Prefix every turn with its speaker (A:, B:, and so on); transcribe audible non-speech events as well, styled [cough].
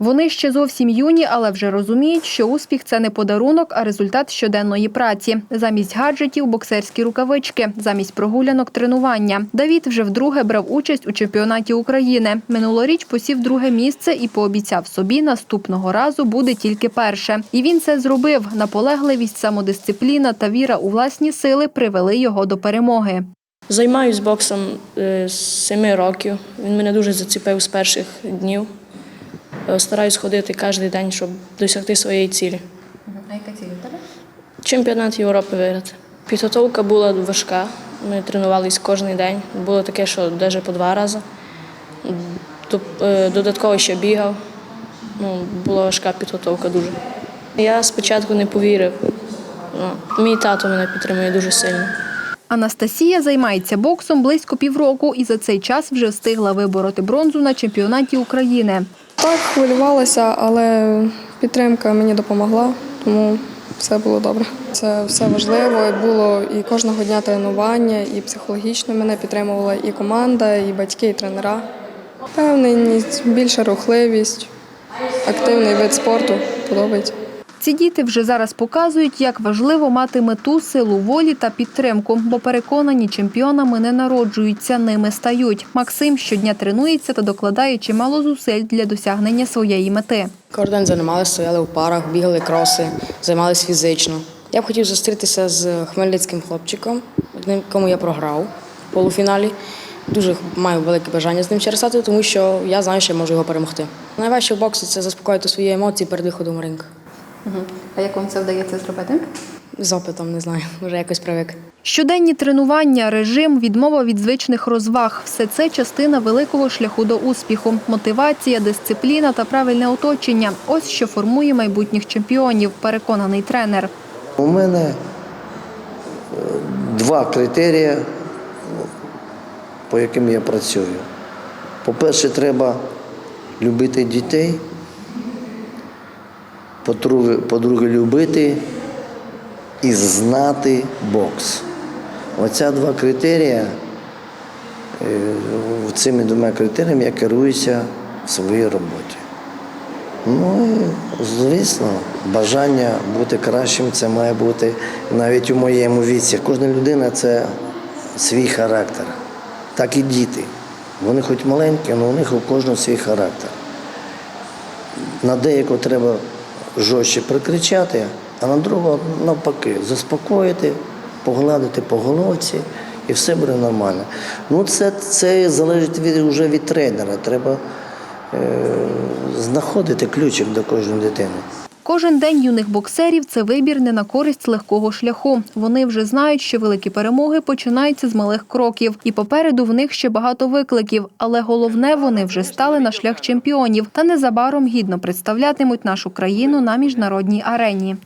A: Вони ще зовсім юні, але вже розуміють, що успіх це не подарунок, а результат щоденної праці. Замість гаджетів боксерські рукавички, замість прогулянок тренування. Давід вже вдруге брав участь у чемпіонаті України. Минулоріч посів друге місце і пообіцяв собі наступного разу буде тільки перше. І він це зробив. Наполегливість, самодисципліна та віра у власні сили привели його до перемоги.
B: Займаюсь боксом е, з 7 років. Він мене дуже заціпив з перших днів. Е, Стараюсь ходити кожен день, щоб досягти своєї цілі.
A: А яка ціль у тебе?
B: Чемпіонат Європи виграти. Підготовка була важка. Ми тренувалися кожен день. Було таке, що навіть по два рази. Е, Додатково ще бігав. Ну, була важка підготовка дуже. Я спочатку не повірив. Ну, мій тато мене підтримує дуже сильно.
A: Анастасія займається боксом близько півроку і за цей час вже встигла вибороти бронзу на чемпіонаті України.
C: Так, хвилювалася, але підтримка мені допомогла, тому все було добре. Це все важливо. Було і кожного дня тренування, і психологічно мене підтримувала і команда, і батьки, і тренера. Певненість, більша рухливість, активний вид спорту подобається.
A: Ці діти вже зараз показують, як важливо мати мету, силу волі та підтримку, бо переконані чемпіонами не народжуються, ними стають. Максим щодня тренується та докладає чимало зусиль для досягнення своєї мети.
D: Кожен день займалися, стояли у парах, бігали кроси, займалися фізично. Я б хотів зустрітися з хмельницьким хлопчиком, одним, кому я програв в полуфіналі. Дуже маю велике бажання з ним раз тому що я знаю, що я можу його перемогти. Найважче в боксі це заспокоїти свої емоції перед виходом в ринг.
A: А як вам це вдається зробити?
D: З опитом не знаю, [laughs] вже якось привик.
A: Щоденні тренування, режим, відмова від звичних розваг – все це частина великого шляху до успіху. Мотивація, дисципліна та правильне оточення – ось що формує майбутніх чемпіонів, переконаний тренер.
E: У мене е, два критерії, по яким я працюю. По-перше, треба любити дітей. По-друге, любити і знати бокс. Оця два критерії, е, цими двома критеріями я керуюся в своїй роботі. Ну і звісно, бажання бути кращим це має бути навіть у моєму віці. Кожна людина це свій характер. Так і діти. Вони хоч маленькі, але у них у кожного свій характер. На деякого треба жорстче прикричати, а на другого навпаки заспокоїти, погладити по головці і все буде нормально. Ну, це, це залежить від, вже від тренера. Треба е, знаходити ключик до кожної дитини.
A: Кожен день юних боксерів – це вибір не на користь легкого шляху. Вони вже знають, що великі перемоги починаються з малих кроків. І попереду в них ще багато викликів. Але головне, вони вже стали на шлях чемпіонів та незабаром гідно представлятимуть нашу країну на міжнародній арені.